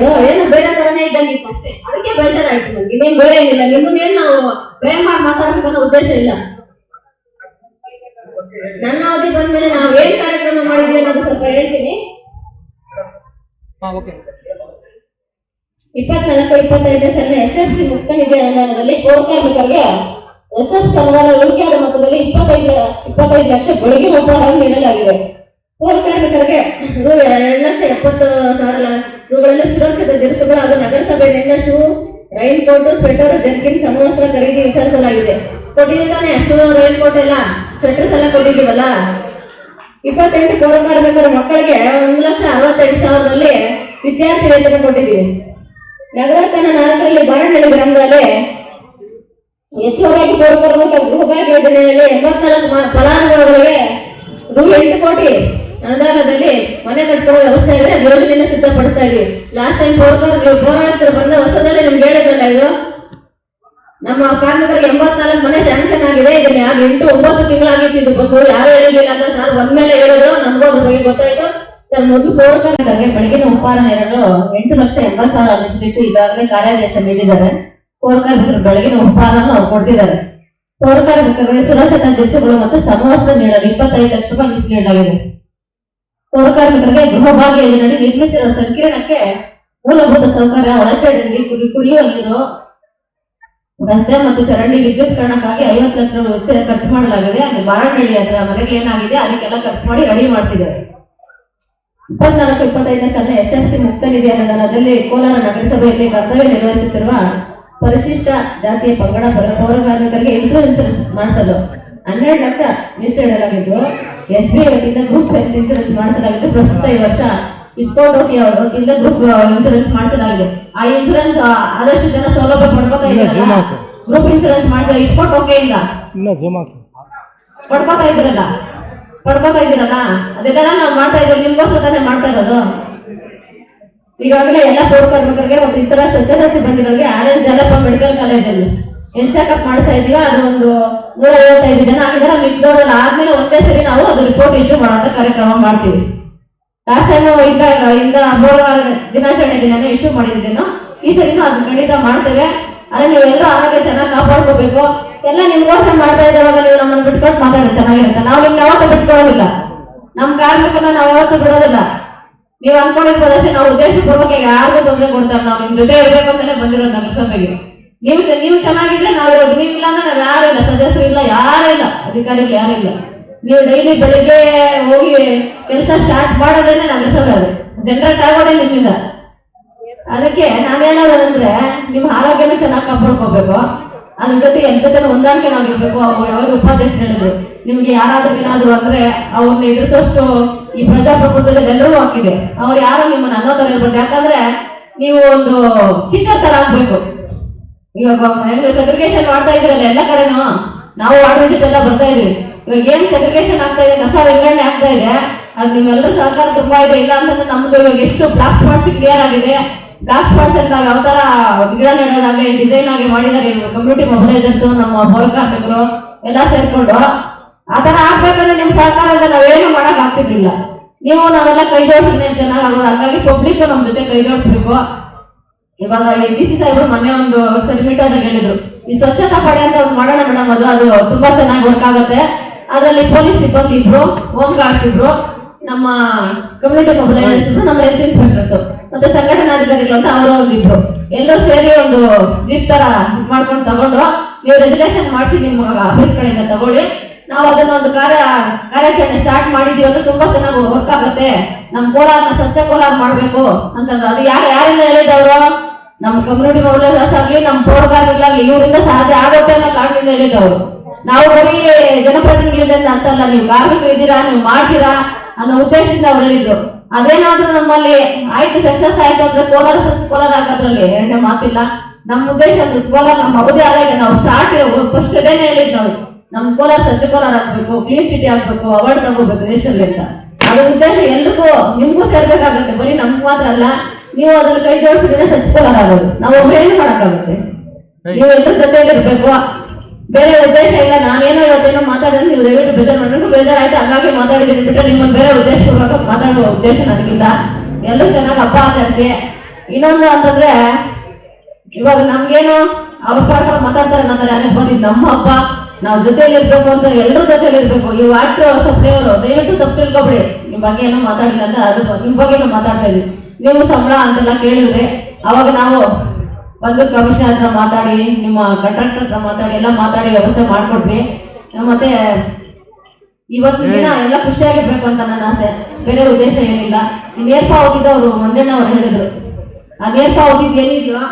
ಇದು ಏನು ಬೇಡ ತರನೇ ನೀವು ಅಷ್ಟೇ. ಅದಕ್ಕೆ ಬೇಜಾರಾಯ್ತು ನನಗೆ. ನೀನ್ ಬೇರೆ ಏನಿಲ್ಲ. ನಿಮ್ಮನ್ನೇನ್ ನಾವು ಪ್ರೇಮ್ ಮಾಡಿ ಮಾತಾಡ್ಬೇಕನ್ನೋ ಉದ್ದೇಶ ಇಲ್ಲ. ನನ್ನ ಅವಧಿ ಬಂದ್ಮೇಲೆ ನಾವು ಏನ್ ಕಾರ್ಯಕ್ರಮ ಮಾಡಿದ್ವಿ ಅನ್ನೋದು ಸ್ವಲ್ಪ ಹೇಳ್ತೀನಿ. ಇಪ್ಪತ್ನಾಲ್ಕು ಇಪ್ಪತ್ತೈದನೇ ಸಲ ಎಸ್ ಎಫ್ ಸಿ ಮುಕ್ತ ನಿಧಿ ಅನುದಾನದಲ್ಲಿ ಪೌರಕಾರ್ಮಿಕರಿಗೆ ಎಸ್ ಎಫ್ ಅನುದಾನ ಉಳಿಕೆಯಾದ ಮೊತ್ತದಲ್ಲಿ ಇಪ್ಪತ್ತೈದು ಇಪ್ಪತ್ತೈದು ಲಕ್ಷ ಗುಳಿಗೆ ಉಪಹಾರ ನೀಡಲಾಗಿದೆ. ಪೌರಕಾರ್ಮಿಕರಿಗೆ ರು ಎರಡು ಲಕ್ಷ ಎಪ್ಪತ್ತು ಸಾವಿರ ರುಗಳಲ್ಲಿ ಸುರಕ್ಷಿತ ದಿವಸಗಳು ಹಾಗೂ ನಗರಸಭೆಯಿಂದ shoe, rain coat, sweater, jerkin ಸಮವಸ್ತ್ರ ಖರೀದಿ ವಿಚಾರಿಸಲಾಗಿದೆ. ಕೊಟ್ಟಿದೆ ತಾನೆ ಶೂ ರೈನ್ ಕೋಟ್ ಎಲ್ಲ ಸ್ವೆಟರ್ಸ್ ಎಲ್ಲ ಕೊಟ್ಟಿದ್ದೀವಲ್ಲ? ಇಪ್ಪತ್ತೆಂಟು ಪೌರಕಾರ್ಮಿಕರ ಮಕ್ಕಳಿಗೆ ಒಂದು ಲಕ್ಷ ಅರವತ್ತೆಂಟು ಸಾವಿರದಲ್ಲಿ ವಿದ್ಯಾರ್ಥಿ ವೇತನ ಕೊಟ್ಟಿದ್ದೀವಿ. ನಗರೋತ್ಥಾನ ನಾಲ್ಕರಲ್ಲಿ ಬಾರಹಳ್ಳಿ ಗ್ರಾಮದಲ್ಲಿ ಹೆಚ್ಚುವರಿಯಾಗಿ ಪೌರಕಾರ್ಮಿಕ ಗೃಹ ಯೋಜನೆಯಲ್ಲಿ ಎಂಬತ್ನಾಲ್ಕು ಫಲಾನುಭವಿಗಳಿಗೆ ರು ಎಂಟು ಕೋಟಿ. ಅನುದಾನದಲ್ಲಿ ಮನೆ ಕಟ್ಕೊಳ್ಳೋ ವ್ಯವಸ್ಥೆ ಇದೆ ಯೋಜನೆಯನ್ನು ಸಿದ್ಧಪಡಿಸ್ತಾ ಇದೀವಿ. ಲಾಸ್ಟ್ ಟೈಮ್ ಪೌರಕಾರ ಪೌರಾಯುಕ್ತರು ಬಂದ ಹೊಸದಲ್ಲಿ ನಿಮ್ಗೆ ಹೇಳಿದ್ರಲ್ಲ ಇದು? ನಮ್ಮ ಕಾರ್ಮಿಕರಿಗೆ ಎಂಬತ್ನಾಲ್ಕು ಮನೆ ಶಾಂಕ್ಷನ್ ಆಗಿದೆ. ಇದನ್ನ ಯಾರು ಎಂಟು, ಒಂಬತ್ತು ತಿಂಗಳಾಗಿತ್ತು ಬಂದು ಯಾರು ಹೇಳಿಲ್ಲ ಅಂತ ಸರ್ ಒಂದ್ಮೇಲೆ ಹೇಳಿದ್ರು ನಮಗೂ ಅದ್ರ ಬಗ್ಗೆ ಗೊತ್ತಾಯ್ತು. ಸರ್ ಮೊದಲು ಪೌರಕಾರ್ಮಿಕರಿಗೆ ಬೆಳಗಿನ ಉಪಹಾರ ನೆರಳು ಎಂಟು ಲಕ್ಷ ಎಂಬತ್ತು ಸಾವಿರ ಅನ್ನಿಸ್ಬಿಟ್ಟು ಈಗಾಗಲೇ ಕಾರ್ಯಾದೇಶ ನೀಡಿದ್ದಾರೆ. ಪೌರಕಾರ್ಮಿಕರು ಬೆಳಗಿನ ಉಪಹಾರವನ್ನು ಅವ್ರು ಕೊಡ್ತಿದ್ದಾರೆ. ಪೌರಕಾರ್ಮಿಕರಿಗೆ ಸುರಕ್ಷತಾ ದಿವಸಗಳು ಮತ್ತು ಸಮವಸ್ತ್ರ ನೀಡಲು ಇಪ್ಪತ್ತೈದು ಲಕ್ಷ ರೂಪಾಯಿ ಮೀಸಲಿಡಲಾಗಿದೆ ಪೌರಕಾರ್ಮಿಕರಿಗೆ ಗೃಹಭಾಗ್ಯ ಯೋಜನೆಯಡಿ ನಿರ್ಮಿಸಿರುವ ಸಂಕೀರ್ಣಕ್ಕೆ ಮೂಲಭೂತ ಸೌಕರ್ಯ, ಒಳಚರಂಡಿ ಕುಡಿ ಕುಡಿಯುವ ನೀರು, ರಸ್ತೆ ಮತ್ತು ಚರಂಡಿ ವಿದ್ಯುತ್ಕರಣಕ್ಕಾಗಿ ಐವತ್ತು ಲಕ್ಷ ರೂಪಾಯಿ ವೆಚ್ಚ ಖರ್ಚು ಮಾಡಲಾಗಿದೆ. ಅಲ್ಲಿ ಬಾರಹಳ್ಳಿ ಅದರ ಮನೆಗೆ ಏನಾಗಿದೆ, ಅದಕ್ಕೆಲ್ಲ ಖರ್ಚು ಮಾಡಿ ರೆಡಿ ಮಾಡಿಸಿದ್ದಾರೆ. ಇಪ್ಪತ್ನಾಲ್ಕು, ಇಪ್ಪತ್ತೈದನೇ ಸಾಲಿನ ಎಸ್ ಎಫ್ ಸಿ ಮುಕ್ತ ನಿಧಿ ಅನುದಾನದಲ್ಲಿ ಕೋಲಾರ ನಗರಸಭೆಯಲ್ಲಿ ಕರ್ತವ್ಯ ನಿರ್ವಹಿಸುತ್ತಿರುವ ಪರಿಶಿಷ್ಟ ಜಾತಿಯ ಪಂಗಡ ಪೌರ ಇನ್ಸೂರೆನ್ಸ್ ಇನ್ಸೂರೆನ್ಸ್ ಮಾಡಿಸಲು ಹನ್ನೆರಡು ಲಕ್ಷ ಮೀಸಲಿಡಲಾಗಿದ್ದು ಎಸ್ ಬಿ ವತಿಯಿಂದ ಗ್ರೂಪ್ ಹೆಲ್ತ್ ಇನ್ಸೂರೆನ್ಸ್ ಮಾಡಿಸಲಾಗಿದ್ದು ಪ್ರಸ್ತುತ ಈ ವರ್ಷ ವತಿಯಿಂದ ಗ್ರೂಪ್ ಇನ್ಸೂರೆನ್ಸ್ ಮಾಡಿಸಲಾಗಿದೆ. ಆ ಇನ್ಸೂರೆನ್ಸ್ ಆದಷ್ಟು ಜನ ಸೌಲಭ್ಯ ಪಡ್ಕೋತಾ ಇದ್ದಾರೆ ಗ್ರೂಪ್ ಇನ್ಸೂರೆನ್ಸ್ ಮಾಡಿದ್ರೆ ಇಟ್ಕೊಂಡು ಓಕೆ ಇಲ್ಲ. ಪಡ್ಕೋತಾ ಇದ್ದೀರಲ್ಲ? ಪಡ್ಕೋತಾ ಇದ್ದೀರಲ್ಲ? ಅದೆಲ್ಲ ನಾವು ಮಾಡ್ತಾ ಇದ್ದೀವಿ. ನಿಮ್ಗೋಸ್ಕರ ತಾನೇ ಮಾಡ್ತಾ ಇರೋದು. ಈಗಾಗಲೇ ಎಲ್ಲ ಪೌರ ಕಾರ್ಮಿಕರಿಗೆ ಒಂದು ಇತರ ಸ್ವಚ್ಛತಾ ಸಿಬ್ಬಂದಿಗಳಿಗೆ ಆರ್ ಎಸ್ ಜಲಪ್ಪ ಮೆಡಿಕಲ್ ಕಾಲೇಜಲ್ಲಿ ಎನ್ ಚೆಕಪ್ ಮಾಡಿಸ್ತಾ ಇದೀವಿ. ಅದೊಂದು ನೂರ ಐವತ್ತೈದು ಜನ ಆಗಿದ್ದಾರೆ ಮಿಕ್ದವ್ರಲ್ಲಿ ಆದ್ಮೇಲೆ ಒಂದೇ ಸರಿ ನಾವು ಅದು ರಿಪೋರ್ಟ್ ಇಶ್ಯೂ ಮಾಡುವಂತ ಕಾರ್ಯಕ್ರಮ ಮಾಡ್ತೀವಿ. ಲಾಸ್ಟ್ ಟೈಮ್ ಇದ್ದಾಗ ಇಂದ ಮೂರು ದಿನಾಚರಣೆ ದಿನನೇ ಇಶ್ಯೂ ಮಾಡಿದ್ದೀನೋ ಈ ಸರಿನೂ ಅದು ಖಂಡಿತ ಮಾಡ್ತೇವೆ. ಆದ್ರೆ ನೀವೆಲ್ಲರೂ ಆರೋಗ್ಯ ಚೆನ್ನಾಗಿ ಕಾಪಾಡ್ಕೋಬೇಕು. ಎಲ್ಲ ನಿಮ್ಗೋಸ್ಕರ ಮಾಡ್ತಾ ಇದ್ದಾವಾಗ ನೀವು ನಮ್ಮನ್ನು ಬಿಟ್ಕೊಂಡು ಮಾತಾಡಿ ಚೆನ್ನಾಗಿರುತ್ತೆ. ನಾವು ನಿಮ್ಗೆ ಯಾವತ್ತೂ ಬಿಟ್ಕೊಳ್ಳೋದಿಲ್ಲ ನಮ್ಮ ಕಾರ್ಮಿಕರನ್ನ ನಾವು ಯಾವತ್ತೂ ಬಿಡೋದಿಲ್ಲ. ನೀವು ಅನ್ಕೊಂಡಿರ್ಬೋದಷ್ಟೇ ನಾವು ಉದ್ದೇಶಪೂರ್ವಕ ಯಾರಿಗೂ ತೊಂದರೆ ಕೊಡ್ತಾರೆ ನಾವು ನಿಮ್ ಜೊತೆ ಇರ್ಬೇಕು ಅಂತಾನೆ ಬಂದಿರೋದು ನಗರಸಭೆಗೆ ನೀವು ನೀವು ಚೆನ್ನಾಗಿದ್ರೆ ನಾವು ನೀವು ಇಲ್ಲ ಅಂದ್ರೆ ನಾವು ಯಾರು ಇಲ್ಲ. ಸದಸ್ಯರು ಇಲ್ಲ, ಯಾರು ಇಲ್ಲ. ಅಧಿಕಾರಿಗಳು ಯಾರು ಇಲ್ಲ. ನೀವು ಡೈಲಿ ಬೆಳಿಗ್ಗೆ ಹೋಗಿ ಕೆಲಸ ಸ್ಟಾರ್ಟ್ ಮಾಡೋದೇನೆ ನಗರಸಭೆ ಅದು ಜನರೇಟ್ ಆಗೋದೇ ನಿಮ್ಮಿಂದ. ಅದಕ್ಕೆ ನಾನು ಹೇಳೋದಂದ್ರೆ ನಿಮ್ಮ ಆರೋಗ್ಯನ ಚೆನ್ನಾಗಿ ಕಾಪಾಡ್ಕೋಬೇಕು. ಅದ್ರ ಜೊತೆ ಎಲ್ ಜೊತೆ ಹೊಂದಾಣಿಕೆ ನಾವಿರ್ಬೇಕು ಅವ್ರು ಯಾವಾಗ ಉಪಾಧ್ಯಕ್ಷರು ಹೇಳಿದ್ರು. ನಿಮ್ಗೆ ಯಾರಾದ್ರೂ ಏನಾದ್ರು ಅಂದ್ರೆ ಅವ್ರನ್ನ ಎದುರಿಸೋಷ್ಟು ಈ ಪ್ರಜಾಪ್ರಭುತ್ವದಲ್ಲಿ ಎಲ್ಲರೂ ಹಾಕಿದೆ ಅವ್ರು ಯಾರು ನಿಮ್ಮನ್ನ ಅನ್ನೋ ತರ ಯಾಕಂದ್ರೆ ನೀವು ಒಂದು ಟೀಚರ್ ತರ ಆಗ್ಬೇಕು. ಇವಾಗ ಸೆಗ್ರಿಗೇಷನ್ ಮಾಡ್ತಾ ಇದ್ರಲ್ಲ ಎಲ್ಲ ಕಡೆನೂ, ನಾವು ವಾರ್ಡ್ ಎಲ್ಲ ಬರ್ತಾ ಇದೀವಿ ಇವಾಗ ಏನ್ ಸೆಗ್ರಿಗೇಷನ್ ಆಗ್ತಾ ಇದೆ, ಕಸ ವಿಂಗಡಣೆ ಆಗ್ತಾ ಇದೆ, ಅದು ನಿಮ್ಮೆಲ್ಲರೂ ಸಹಕಾರ ತುಂಬಾ ಇದೆ, ಇಲ್ಲ ಅಂತಂದ್ರೆ ನಮ್ದು ಇವಾಗ ಎಷ್ಟು ಬ್ಲಾಕ್ ಸ್ಪಾಟ್ಸ್ ಕ್ಲಿಯರ್ ಆಗಿದೆ. ಬ್ಲಾಕ್ ಸ್ಪಾಟ್ಸ್ ಅಂತ ಯಾವ ತರ ಗಿಡ ನೆಡೋದಾಗ್ಲಿ ಡಿಸೈನ್ ಆಗಿ ಮಾಡಿದ್ದಾರೆ ಕಮ್ಯುನಿಟಿ ಮೊಬಿಲೈಸರ್ಸ್ ನಮ್ಮ ಪೌರ ಎಲ್ಲ ಸೇರ್ಕೊಂಡು. ಆ ತರ ಆಗ್ಬೇಕಂದ್ರೆ ನಿಮ್ ಸಹಕಾರದ ನಾವೇನು ಮಾಡಕ್ ಆಗ್ತಿರ್ಲಿಲ್ಲ. ನೀವು ನಾವೆಲ್ಲ ಕೈ ಜೋಡಿಸಿದ್ರೆ ಚೆನ್ನಾಗಿ ಆಗೋದು. ಹಾಗಾಗಿ ಪಬ್ಲಿಕ್ ನಮ್ ಜೊತೆ ಕೈ ಜೋಡಿಸ್ಬೇಕು ಇವಾಗ ಡಿ ಸಿ ಸಾಹೇಬ್ರು ಮೊನ್ನೆ ಒಂದು ಸರಿ ಮೀಟ್ ಆದಾಗ ಹೇಳಿದ್ರು, ಈ ಸ್ವಚ್ಛತಾ ಪಡೆ ಅಂತ ಒಂದು ಮಾಡೋಣ ಮೇಡಮ್ ಅದು ಅದು ತುಂಬಾ ಚೆನ್ನಾಗಿ ವರ್ಕ್ ಆಗುತ್ತೆ. ಅದರಲ್ಲಿ ಪೊಲೀಸ್ ಸಿಬ್ಬಂದಿ ಇಬ್ರು, ಹೋಮ್ ಗಾರ್ಡ್ಸ್ ನಮ್ಮ ಕಮ್ಯುನಿಟಿ ಮೊಬಿಲೈಸರ್ಸ್ ಇಬ್ರು, ನಮ್ಮ ಹೆಲ್ತ್ ಇನ್ಸ್ಪೆಕ್ಟರ್ಸ್ ಮತ್ತೆ ಸಂಘಟನಾಧಿಕಾರಿಗಳು ಅಂತ ಅವರು ಒಂದಿಬ್ರು ಎಲ್ಲರೂ ಸೇರಿ ಒಂದು ಜೀಪ್ ತರ ಮಾಡ್ಕೊಂಡು ತಗೊಂಡು, ನೀವು ರೆಜುಲೇಷನ್ ಮಾಡಿಸಿ ನಿಮ್ಮ ಆಫೀಸ್ ಕಡೆಯಿಂದ ತಗೊಳ್ಳಿ. ನಾವು ಅದನ್ನ ಒಂದು ಕಾರ್ಯ, ಕಾರ್ಯಾಚರಣೆ ಸ್ಟಾರ್ಟ್ ಮಾಡಿದೀವಿ ಅಂದ್ರೆ ತುಂಬಾ ಚೆನ್ನಾಗಿ ವರ್ಕ್ ಆಗುತ್ತೆ. ನಮ್ಮ ಕೋಲಾರ್ನ ಸ್ವಚ್ಛ ಕೋಲಾರ ಮಾಡ್ಬೇಕು ಅಂತಂದ್ರೆ ಅದು ಯಾರು, ಯಾರಿಂದ ಹೇಳಿದವರು ನಮ್ಮ ಕಮ್ಯುನಿಟಿ ಮೊಬಿಲೈಸರ್ಸ್ ಆಗ್ಲಿ ನಮ್ಮ ಪೌರಕಾರ್ಮಿಕರಾಗ್ಲಿ ಇವರಿಂದ ಸಾಧ್ಯ ಆಗುತ್ತೆ ಅನ್ನೋ ಕಾರಣದಿಂದ ಹೇಳಿದವರು ನಾವು ಬರೀ ಜನಪ್ರತಿನಿಧಿಗಳಿಂದ ಅಂತಲ್ಲ ನೀವು ಕಾರ್ಮಿಕರು ಇದ್ದೀರಾ, ನೀವು ಮಾಡ್ತೀರಾ ಅನ್ನೋ ಉದ್ದೇಶದಿಂದ ಅವ್ರು ಹೇಳಿದ್ರು. ಅದೇನಾದ್ರೂ ನಮ್ಮಲ್ಲಿ ಆಯ್ತು ಸಕ್ಸಸ್ ಆಯ್ತು ಅಂದ್ರೆ ಕೋಲಾರ ಕೋಲಾರ ಆಗೋದ್ರಲ್ಲಿ ಎರಡನೇ ಮಾತಿಲ್ಲ. ನಮ್ಮ ಉದ್ದೇಶ ಕೋಲಾರ ನಮ್ಮ ಅವಧಿ ಆದಾಗ ನಾವು ಸ್ಟಾರ್ಟ್ ಫಸ್ಟ್ ಡೇನೆ ಹೇಳಿದ್ ನಾವು ನಮ್ ಕೋಲಾರ ಸ್ವಚ್ಛ ಕೋಲಾರ ಆಗ್ಬೇಕು ಕ್ಲೀನ್ ಸಿಟಿ ಆಗ್ಬೇಕು ಅವಾರ್ಡ್ ತಗೋಬೇಕು ದೇಶದಲ್ಲಿ ಅಂತ. ಅದ್ರ ಉದ್ದೇಶ ಎಲ್ರಿಗೂ ನಿಮ್ಗೂ ಸೇರ್ಬೇಕಾಗುತ್ತೆ. ಬರೀ ನಮ್ಗೆ ಮಾತ್ರ ಅಲ್ಲ ನೀವು ಅದ್ರ ಕೈ ಜೋಡಿಸಿದ್ರೆ ಆಗೋದು. ನಾವು ಒಬ್ರೇನು ಮಾಡಕ್ಕಾಗುತ್ತೆ. ನೀವೆಲ್ಲರ ಜೊತೆಯಲ್ಲಿ ಇರ್ಬೇಕು. ಬೇರೆ ಉದ್ದೇಶ ಇಲ್ಲ. ನಾನೇನೋ ಇವತ್ತೇನೋ ಮಾತಾಡಿದ್ರೆ ನೀವು ದಯವಿಟ್ಟು ಬೇಜಾರು ನನಗೂ ಬೇಜಾರಾಯ್ತು. ಹಂಗಾಗಿ ಮಾತಾಡಿದ್ದೀನಿ ಬಿಟ್ಟರೆ ನಿಮ್ಮ ಬೇರೆ ಉದ್ದೇಶ ಪೂರ್ವಕ ಮಾತಾಡುವ ಉದ್ದೇಶ ನನಗಿಲ್ಲ. ಎಲ್ಲರೂ ಚೆನ್ನಾಗಿ ಹಬ್ಬ ಆಚರಿಸಿ. ಇನ್ನೊಂದು ಅಂತಂದ್ರೆ ಇವಾಗ ನಮ್ಗೇನು ಅವ್ರ ಪ್ರಕಾರ ಮಾತಾಡ್ತಾರೆ ಅನ್ನೋದಾರೆ ಅದೇ ಬಂದಿದ್ ನಮ್ಮ ಹಬ್ಬ. ನಾವ್ ಜೊತೆಲಿ ಇರ್ಬೇಕು ಅಂತ ಎಲ್ಲರೂ ಜೊತೆಲಿ ಇರ್ಬೇಕು. ಈ ವಾಟರ್ ಸಪ್ಲೈ ಅವರು ದಯವಿಟ್ಟು ತಪ್ಪು ತಿಳ್ಕೊಬೇಡಿ. ನಿಮ್ ಬಗ್ಗೆ ಏನೋ ಮಾತಾಡಿಲ್ಲ ಅಂತ ಅದ್ರ ಬಗ್ಗೆ- ನಿಮ್ ಬಗ್ಗೆ ಮಾತಾಡ್ತಾ ಇದ್ವಿ ನೀವು ಸಂಬಳ ಅಂತೆಲ್ಲ ಕೇಳಿದ್ರೆ ಅವಾಗ ನಾವು ಬಂದು ಕಮಿಷನರ್ ಹತ್ರ ಮಾತಾಡಿ ನಿಮ್ಮ ಕಾಂಟ್ರಾಕ್ಟರ್ ಹತ್ರ ಮಾತಾಡಿ ಎಲ್ಲ ಮಾತಾಡಿ ವ್ಯವಸ್ಥೆ ಮಾಡ್ಕೊಟ್ವಿ. ಮತ್ತೆ ಇವತ್ತು ದಿನ ಎಲ್ಲ ಖುಷಿಯಾಗಿರ್ಬೇಕು ಅಂತ ನನ್ನ ಆಸೆ. ಬೇರೆ ಉದ್ದೇಶ ಏನಿಲ್ಲ. ನೇರ್ಪಾ ಹೋಗಿದ್ದು ಅವರು ಮಂಜಣ್ಣ ಅವ್ರು ಹೇಳಿದ್ರು. ಆ ಹೋಗಿದ್ದು ಏನಿದೆಯೋ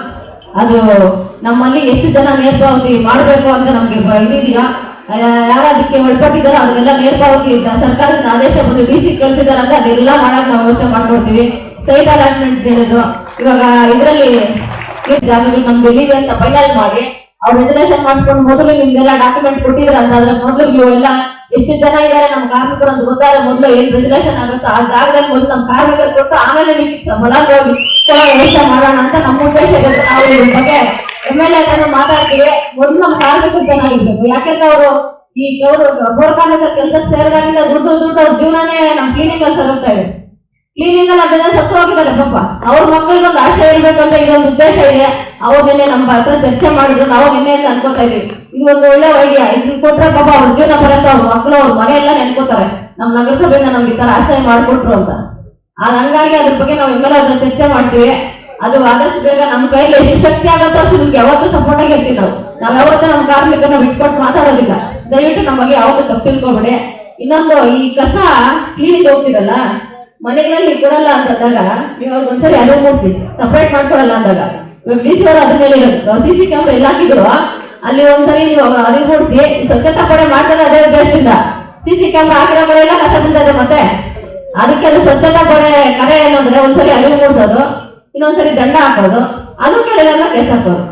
ಅದು ನಮ್ಮಲ್ಲಿ ಎಷ್ಟು ಜನ ನೇರ್ಪಾವತಿ ಮಾಡಬೇಕು ಅಂತ ನಮಗೆ ಬ- ಇದಿದೆಯೋ ಒಳಪಟ್ಟಿದ್ದಾರೋ ಅದನ್ನೆಲ್ಲ ನೇರ್ಪಾವತಿ ಸರ್ಕಾರದ ಆದೇಶ ಬಂದು ಡಿ ಸಿ ಕಳಿಸಿದಾರ ಅಂತ ಅದೆಲ್ಲ ಮಾಡಕ್ ನಾವು ವ್ಯವಸ್ಥೆ ಮಾಡ್ಕೊಡ್ತೀವಿ. ಸೈಟ್ ಅಲಾಟ್ಮೆಂಟ್ ಹೇಳಿದ್ರು. ಇವಾಗ ಇದರಲ್ಲಿ ಜಾಗಗಳು ನಮ್ದು ಎಲ್ಲಿದೆ ಅಂತ ಫೈನಲ್ ಮಾಡಿ. ಅವ್ರು ರೆಸಲ್ಯೂಷನ್ ಮಾಡಿಸ್ಕೊಂಡು ಮೊದಲು ನಿಮ್ಗೆಲ್ಲ ಡಾಕ್ಯುಮೆಂಟ್ ಕೊಟ್ಟಿದ್ರ ಅಂತ ಅದ್ರ ಮೊದಲು ನೀವೆಲ್ಲ ಎಷ್ಟು ಜನ ಇದ್ದಾರೆ? ನಮ್ಮ ಕಾರ್ಮಿಕರು ಅಂತ ಗೊತ್ತಾದ್ರೆ ಮೊದಲು ಏನ್ ರೆಸಲ್ಯೂಷನ್ ಆಗುತ್ತೋ ಆ ಜಾಗದಲ್ಲಿ ಮೊದಲು ನಮ್ಮ ಕಾರ್ಮಿಕರು ಕೊಟ್ಟು ಆಮೇಲೆ ನಿಮಗೆ ಸಂಬಳ ಹೋಗಿ ವ್ಯವಸ್ಥೆ ಮಾಡೋಣ ಅಂತ ನಮ್ಮ ಉದ್ದೇಶ ಬಗ್ಗೆ ಎಂ ಎಲ್ ಎ ಹತ್ರ ಮಾತಾಡ್ತೀವಿ. ಮೊದಲು ನಮ್ಮ ಕಾರ್ಮಿಕರು ಚೆನ್ನಾಗಿರ್ಬೇಕು ಯಾಕಂದ್ರೆ ಅವರು ಈ ಗೌರವ ಬೋರ್ ಕಾರ್ಮಿಕರ ಕೆಲಸಕ್ಕೆ ಸೇರಿದಾಗಿಂದ ದುಡ್ಡು ದುಡ್ಡು ಅವ್ರ ಜೀವನನೇ ನಮ್ಮ ಕ್ಲಿನಿಕಲ್ಲಿ ಅಲ್ಲಿ ಇದೆ. ಕ್ಲೀನಿಂಗ್ ಅಲ್ಲಿ ಅದನ್ನ ಸತ್ತು ಹೋಗಿದ್ದಾರೆ, ಪಾಪ. ಅವ್ರ ಮಕ್ಕಳಿಗೊಂದು ಆಶೆ ಇರ್ಬೇಕು ಅಂತ ಇದೊಂದು ಉದ್ದೇಶ ಇದೆ. ಅವ್ರು ನಿನ್ನೆ ನಮ್ಮ ಹತ್ರ ಚರ್ಚೆ ಮಾಡಿದ್ರು, ನಾವು ನಿನ್ನೆಯಿಂದ ಅನ್ಕೋತಾ ಇದೀವಿ ಇದು ಒಂದು ಒಳ್ಳೆ ಐಡಿಯಾ ಇದನ್ನ ಕೊಟ್ರೆ ಪಾಪ ಅವ್ರ ಜೀವನ ಬರುತ್ತೆ, ಅವ್ರ ಮಕ್ಕಳು ಅವ್ರ ಮನೆ ಎಲ್ಲ ನೆನ್ಕೋತಾರೆ. ನಮ್ಮ ನಗರಸಭೆಯಿಂದ ನಮ್ಗೆ ಈ ತರ ಆಶ್ರಯ ಮಾಡ್ಕೊಟ್ರು ಅಂತ. ಅದ್ ಹಂಗಾಗಿ ಅದ್ರ ಬಗ್ಗೆ ನಾವು ಎಮ್ಮೆಲ್ಲ ಅದ್ರ ಚರ್ಚೆ ಮಾಡ್ತೀವಿ. ಅದು ಆದಷ್ಟು ಬೇಗ ನಮ್ಮ ಕೈಲಿ ಎಷ್ಟು ಶಕ್ತಿ ಆಗುತ್ತೋ ಅಷ್ಟು ನಿಮ್ಗೆ ಯಾವತ್ತೂ ಸಪೋರ್ಟ್ ಆಗಿ ಇರ್ತೀವಿ ನಾವು. ನಾವ್ ಯಾವತ್ತೂ ನಮ್ಮ ಕಾರ್ಮಿಕರನ್ನ ಬಿಟ್ಕೊಟ್ಟು ಮಾತಾಡೋದಿಲ್ಲ. ದಯವಿಟ್ಟು ನಮ್ಮ ಬಗ್ಗೆ ಯಾವತ್ತೂ ತಪ್ಪು ತಿಳ್ಕೊಬೇಡಿ. ಇನ್ನೊಂದು ಈ ಕಸ ಕ್ಲೀನ್ ಹೋಗ್ತಿರಲ್ಲ ಮನೆಗಳಲ್ಲಿ ಕೊಡಲ್ಲ ಅಂತಂದಾಗ ನೀವು ಅವ್ರಿಗೆ ಒಂದ್ಸರಿ ಅಲೋ ಮೂಡಿಸಿ ಸಪ್ರೇಟ್ ಮಾಡ್ಕೊಡಲ್ಲ ಅಂದಾಗ. ಇವಾಗ ಡಿ ಸಿ ಅವರು ಅದನ್ನ ಸಿ ಸಿ ಕ್ಯಾಮ್ರಾ ಎಲ್ಲ ಹಾಕಿದ್ರು, ಅಲ್ಲಿ ಒಂದ್ಸರಿ ನೀವು ಅವ್ರ ಅರಿವು ಮೂಡಿಸಿ ಸ್ವಚ್ಛತಾ ಪಡೆ ಮಾಡ್ತಾರೆ ಅದೇ ಉದ್ದೇಶದಿಂದ. ಸಿ ಸಿ ಕ್ಯಾಮ್ರಾ ಹಾಕಿರೋ ಕಡೆ ಎಲ್ಲ ಕಸ ಬೀಳ್ತದೆ ಮತ್ತೆ. ಅದಕ್ಕೆ ಅದು ಸ್ವಚ್ಛತಾ ಪಡೆ ಕರೆ ಏನಂದ್ರೆ ಒಂದ್ಸರಿ ಅರಿವು ಮೂಡಿಸೋದು, ಇನ್ನೊಂದ್ಸರಿ ದಂಡ ಹಾಕೋದು ಅದು ಕೇಳಿದಾಗ ಕೆಲಸ ಹಾಕೋದು.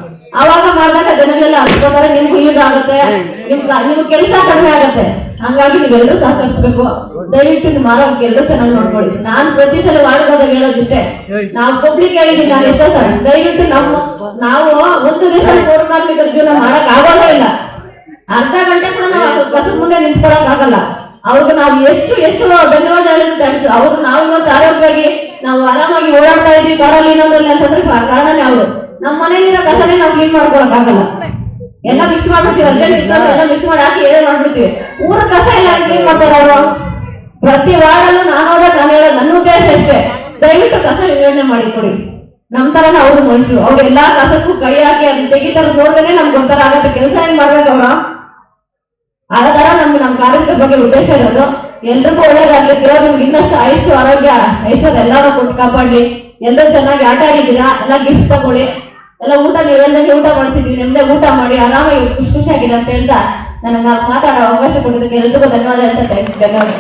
ಅವಾಗ ಮಾಡಿದಾಗ ಜನಗಳೆಲ್ಲ ಅನ್ಕೋತಾರೆ ನಿಮ್ಗೂ ಯೂಸ್ ಆಗುತ್ತೆ, ನಿಮ್ಗೆ ನಿಮ್ಗೆ ಕೆಲಸ ಕಡಿಮೆ ಆಗುತ್ತೆ. ಹಂಗಾಗಿ ನೀವೆಲ್ಲರೂ ಸಹಕರಿಸ್ಬೇಕು. ದಯವಿಟ್ಟು ನಿಮ್ಮ ಆರೋಗ್ಯ ಎಲ್ಲರೂ ಚೆನ್ನಾಗಿ ನೋಡ್ಕೊಳ್ಳಿ. ನಾನ್ ಪ್ರತಿ ಸಲ ವಾರ್ಡ್ಗೋದಾಗ ಹೇಳೋದಿಷ್ಟೇ ನಾವು ಪಬ್ಲಿಕ್ ಹೇಳಿದೀನಿ ನಾನು ಎಷ್ಟೋ ಸರ್ ದಯವಿಟ್ಟು ನಮ್ಮ ನಾವು ಒಂದು ದಿವಸ ಪೌರ ಕಾರ್ಮಿಕರ ಜೀವನ ಮಾಡಕ್ ಆಗೋದೇ ಇಲ್ಲ. ಅರ್ಧ ಗಂಟೆ ಕೂಡ ನಾವು ಕಸದ ಮುಂದೆ ನಿಂತ್ಕೊಳಕ್ ಆಗಲ್ಲ. ಅವ್ರಿಗೆ ನಾವು ಎಷ್ಟು ಎಷ್ಟು ಧನ್ಯವಾದ ಹೇಳಿದ್ರು ಅನ್ಸು. ಅವ್ರು ನಾವು ಇವತ್ತು ಆರೋಗ್ಯವಾಗಿ ನಾವು ಆರಾಮಾಗಿ ಓಡಾಡ್ತಾ ಇದೀವಿ ಕಾರಲ್ಲಿ ಇನ್ನೊಂದ್ರಲ್ಲಿ ಅಂತಂದ್ರೆ ಕಾರಣನೇ ಅವರು. ನಮ್ಮ ಮನೆಯಲ್ಲಿರೋ ಕಸನೇ ನಾವು ಕ್ಲೀನ್ ಮಾಡ್ಕೊಳಕ್ ಆಗಲ್ಲ. ಎಲ್ಲ ಮಿಕ್ಸ್ ಮಾಡ್ಬಿಡ್ತೀವಿ, ಅರ್ಜೆಂಟ್ ಎಲ್ಲ ಮಿಕ್ಸ್ ಮಾಡಿ ಹಾಕಿ ಏನೋ ಮಾಡ್ಬಿಡ್ತೀವಿ. ಊರ ಕಸ ಎಲ್ಲ ಕ್ಲೀನ್ ಮಾಡ್ತಾರ ಅವರು. ಪ್ರತಿ ವಾರ್ಡಲ್ಲೂ ನಾನು ಹೋದಾಗ ನಾನು ಹೇಳೋದು, ನನ್ನ ಉದ್ದೇಶ ಅಷ್ಟೇ. ದಯವಿಟ್ಟು ಕಸ ವಿಂಗಡಣೆ ಮಾಡಿ, ಕೊಡಿ. ನಮ್ ತರನ ಅವ್ರು ಮನುಷ್ಯರು. ಅವ್ರು ಎಲ್ಲಾ ಕಸಕ್ಕೂ ಕೈ ಹಾಕಿ ಅದನ್ನ ತೆಗಿತಾರ ನೋಡಿದ್ರೆ ನಮ್ಗೆ ಒಂಥರ ಆಗತ್ತೆ. ಕೆಲಸ ಏನ್ ಮಾಡ್ಬೇಕು ಅವ್ರ? ಆ ತರ ನಮ್ಗೆ ನಮ್ಮ ಕಾರ್ಯಕ್ರಮದ ಬಗ್ಗೆ ಉದ್ದೇಶ ಇರೋದು. ಎಲ್ರಿಗೂ ಒಳ್ಳೇದಾಗ್ಲಿ. ಇರೋ ನಿಮ್ಗೆ ಇನ್ನಷ್ಟು ಆಯುಷ್ ಆರೋಗ್ಯ ಐಶ್ವರ್ಯ ಎಲ್ಲಾರು ಕೊಟ್ಟು ಕಾಪಾಡ್ಲಿ. ಎಲ್ಲರೂ ಚೆನ್ನಾಗಿ ಆಟ ಆಡಿದ್ದೀರಾ ಎಲ್ಲ ಗಿಫ್ಟ್ ತಗೊಳ್ಳಿ. ಎಲ್ಲ ಊಟ ನೀವು ಊಟ ಮಾಡಿಸಿದ್ವಿ ನಿಮ್ದೇ ಊಟ ಮಾಡಿ, ಆರಾಮಾಗಿ ಖುಷಿ ಖುಷಿಯಾಗಿದೆ ಅಂತ ಹೇಳ್ತಾ ನನಗೆ ಮಾತಾಡೋ ಅವಕಾಶ ಕೊಟ್ಟಿದ್ದಕ್ಕೆ ಎಲ್ರಿಗೂ ಧನ್ಯವಾದ ಹೇಳ್ತಾ ಧನ್ಯವಾದ.